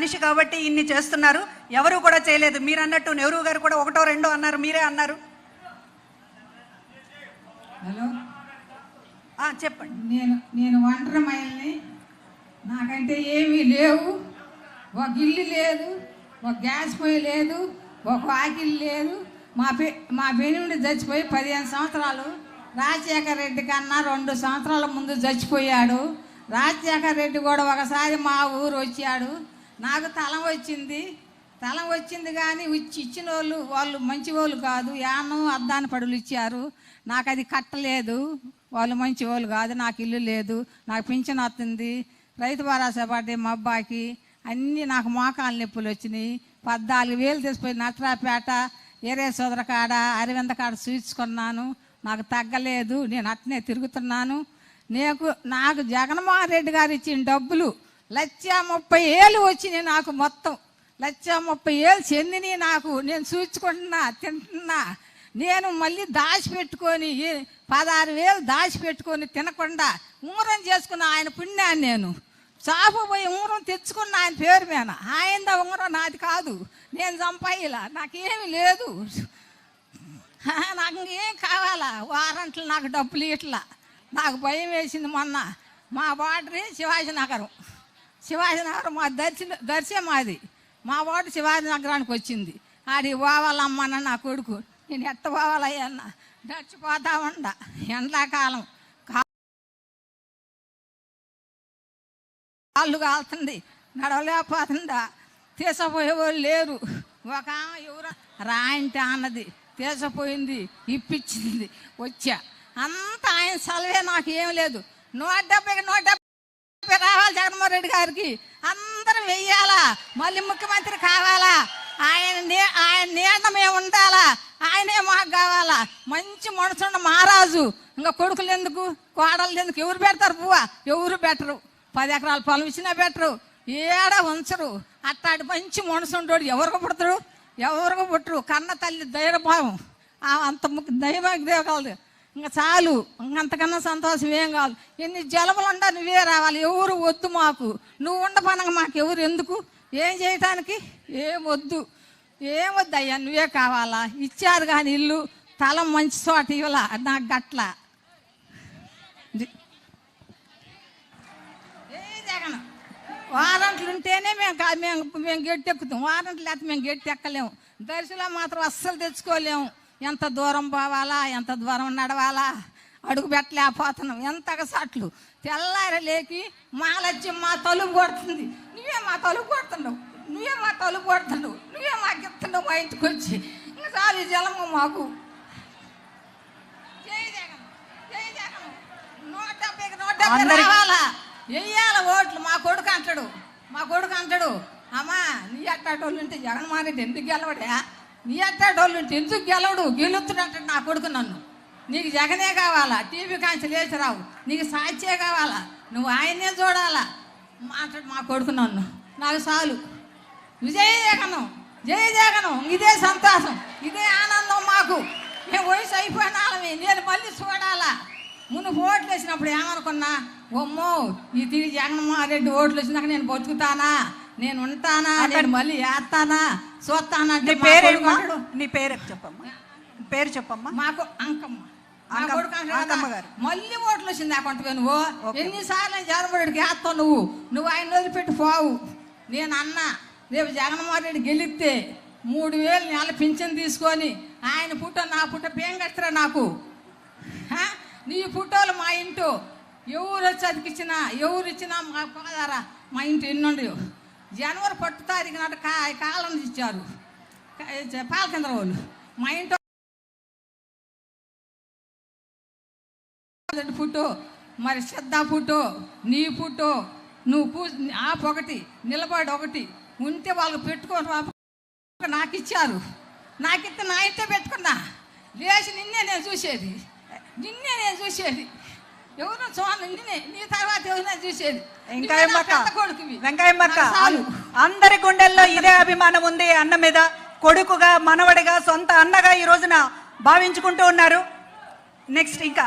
మనిషి కాబట్టి ఇన్ని చేస్తున్నారు. ఎవరు కూడా చేయలేదు. మీరు అన్నట్టు నెహ్రూ గారు కూడా ఒకటో రెండో అన్నారు. మీరే అన్నారు. హలో? చెప్పండి. నేను నేను ఒంటరి మహిళని నాకంటే ఏమీ లేవు. ఒక ఇల్లు లేదు ఒక గ్యాస్ పొయ్యి లేదు ఒక వాకిల్ లేదు. మా పె మా పెనుండి చచ్చిపోయి పదిహేను సంవత్సరాలు రాజశేఖర రెడ్డి కన్నా రెండు సంవత్సరాల ముందు చచ్చిపోయాడు. రాజశేఖర రెడ్డి కూడా ఒకసారి మా ఊరు వచ్చాడు. నాకు తలం వచ్చింది. తలం వచ్చింది కానీ ఇచ్చి ఇచ్చిన వాళ్ళు వాళ్ళు మంచి వాళ్ళు కాదు. యానో అద్దాన పడులు ఇచ్చారు. నాకు అది కట్టలేదు. వాళ్ళు మంచి వాళ్ళు కాదు. నాకు ఇల్లు లేదు. నాకు పింఛన్ వస్తుంది. రైతు భరోసా పడ్డాయి మా అబ్బాయికి అన్నీ నాకు మోకాలు నొప్పులు వచ్చినాయి. పద్నాలుగు వేలు తీసిపోయి నట్రాపేట ఏరే సోదర కాడ అరవింద కాడ చూసుకున్నాను నాకు తగ్గలేదు. నేను అట్నే తిరుగుతున్నాను. నీకు నాకు జగన్మోహన్ రెడ్డి గారు ఇచ్చిన డబ్బులు లక్ష ముప్పై ఏళ్ళు వచ్చినాయి నాకు మొత్తం. లక్ష ముప్పై ఏళ్ళు చెందినవి నాకు. నేను చూసుకుంటున్నా తింటున్నా. నేను మళ్ళీ దాచిపెట్టుకొని పదహారు వేలు దాచిపెట్టుకొని తినకుండా ఉంగరం చేసుకున్న ఆయన పుణ్యాన్ని నేను. చాపు పోయి ఉంగరం తెచ్చుకున్న ఆయన పేరు మీద. ఆయన ఉంగరం నాది కాదు. నేను చంపాయిలా నాకేమీ లేదు. నాకు ఇంకేం కావాలా? వారంట్లు నాకు డబ్బులు ఇట్లా. నాకు భయం వేసింది మొన్న. మా బార్డరే శివాజీ నగరం శివాజీ నగరం మా దర్శి దర్శే మాది. మా వాడు శివాజీ నగరానికి వచ్చింది. ఆడి పోవాలమ్మన్న నా కొడుకు నేను ఎట్ట పోవాలయ్యన్న నడిచిపోతా ఉండ ఎండాకాలం. కాళ్ళు కాలుతుంది నడవలేకపోతుందా? తీసపోయే వాళ్ళు లేరు. ఒక ఆమె ఎవరు రాయంటే అన్నది తీసపోయింది ఇప్పించింది వచ్చా. అంత ఆయన సెలవే నాకు ఏం లేదు. నూట డెబ్బైకి నూట డెబ్బై రావాలి జగన్మోహన్ రెడ్డి గారికి. అందరూ వెయ్యాలా? మళ్ళీ ముఖ్యమంత్రి కావాలా? ఆయన నీ- ఆయన నీడ మేము ఉండాలా? ఆయనే మాకు కావాలా? మంచి మనుషున్న మహారాజు. ఇంకా కొడుకులు ఎందుకు? కోడలు ఎందుకు? ఎవరు పెడతారు పువ్వా? ఎవరు పెట్టరు. పది ఎకరాల పొలం ఇచ్చినా పెట్టరు. ఏడ ఉంచరు. అట్టాడి మంచి మనసు ఎవరికి పుడతాడు? ఎవరికి పుట్టరు? కన్న తల్లి ధైర్యభావం ఆ అంత ముఖ్య దైవం దేవగలదు ఇంకా చాలు. ఇంకంతకన్నా సంతోషం ఏం కాదు. ఎన్ని జలములుండా నువ్వే రావాలి. ఎవరు వద్దు మాకు. నువ్వు ఉండపనగా మాకు ఎవరు ఎందుకు? ఏం చేయటానికి? ఏం వద్దు. ఏం వద్దు అయ్యా నువ్వే కావాలా? ఇచ్చారు కానీ ఇల్లు తల మంచి చోట ఇవ్వాల నాకు గట్ల. జగన్? వారంట్లు ఉంటేనే మేము మేము మేము గెట్టెక్కుతాం. వారంట్లు లేకపోతే మేము గెట్టెక్కలేము. దర్శనం మాత్రం అస్సలు తెచ్చుకోలేము. ఎంత దూరం పోవాలా? ఎంత దూరం నడవాలా? అడుగు పెట్టలేకపోతున్నాం. ఎంత సట్లు? తెల్లారి లేకి మాలచ్చి మా తలుపు కొడుతుంది. నువ్వే మా తలుపు కొడుతున్నావు నువ్వే మా తలుపు కొడుతున్నావు నువ్వే మాకు ఇస్తున్నావు మా ఇంటికి వచ్చి. ఇంకా చాలు జలము మాకు. నూట డెబ్బైకి నూట డెబ్బై రావాలా? వెయ్యాల ఓట్లు. మా కొడుకు అంటాడు. మా కొడుకు అంటాడు అమ్మా నీ అట్టాటోళ్ళు ఉంటే జగన్మోహన్ రెడ్డి ఎందుకు గెలవడా? నీ అట్టాటోళ్ళు ఉంటే ఎందుకు గెలవడు? గెలుతున్నట్టు నా కొడుకు నన్ను. నీకు జగనే కావాలా? టీవీ కాంచి లేచి రావు. నీకు సాధ్యే కావాలా? నువ్వు ఆయనే చూడాలా? మాట్లాడు మా కొడుకు నన్ను. నాకు చాలు. విజయ జగనం. జయ జగనం. ఇదే సంతోషం. ఇదే ఆనందం మాకు. మేము వయసు అయిపోయిన వాళ్ళమే. నేను మళ్ళీ చూడాలా? మును ఓట్లు వేసినప్పుడు ఏమనుకున్నా? ఒమ్మో ఇది జగన్మోహన్ రెడ్డి ఓట్లు వచ్చినాక నేను బతుకుతానా? నేను ఉంటానా నేను మళ్ళీ వేస్తానా చూస్తానా నీ పేరేమ్మా? నీ పేరు చెప్పమ్మా. పేరు చెప్పమ్మా. మాకు అంకమ్మ. మళ్ళీ ఓట్లు వచ్చింది ఆ కొంటగా నువ్వు. ఎన్నిసార్లు జగన్మోహన్రెడ్డికి వేస్తావు నువ్వు? నువ్వు ఆయన వదిలిపెట్టి పోవు. నేను అన్నా రేపు జగన్మోహన్ రెడ్డి గెలిస్తే మూడు వేలు నెల పింఛన్ తీసుకొని ఆయన పుట్ట నా పుట్ట పేం కట్టరా నాకు? నీ పుట్టోలు మా ఇంటో ఎవరు వచ్చి అతికిచ్చినా ఎవరు ఇచ్చినా మా పోదారా మా ఇంటి ఎన్నుండి జనవరి పట్టు తారీఖు నాటి కా కాలం ఇచ్చారు. పాలకేంద్ర వాళ్ళు. మా ఇంట్లో పుట్టు. ఫోటో మరి శ్రద్ధ ఫోటో నీ ఫోటో నువ్వు పూ ఆ ఒకటి నిలబడి ఒకటి. ఉంటే వాళ్ళు పెట్టుకొని నాకు ఇచ్చారు నాకు నా ఇంటే పెట్టుకున్నా. లేచి నిన్నే నేను చూసేది. నిన్నే నేను చూసేది. ఎవరు నిన్నే నీ తర్వాత ఎవరైనా చూసేది. పెద్ద కొడుకువి. చాలు. అందరి గుండెల్లో ఇదే అభిమానం ఉంది అన్న మీద కొడుకుగా మనవడిగా సొంత అన్నగా ఈ రోజున భావించుకుంటూ ఉన్నారు. నెక్స్ట్ ఇంకా.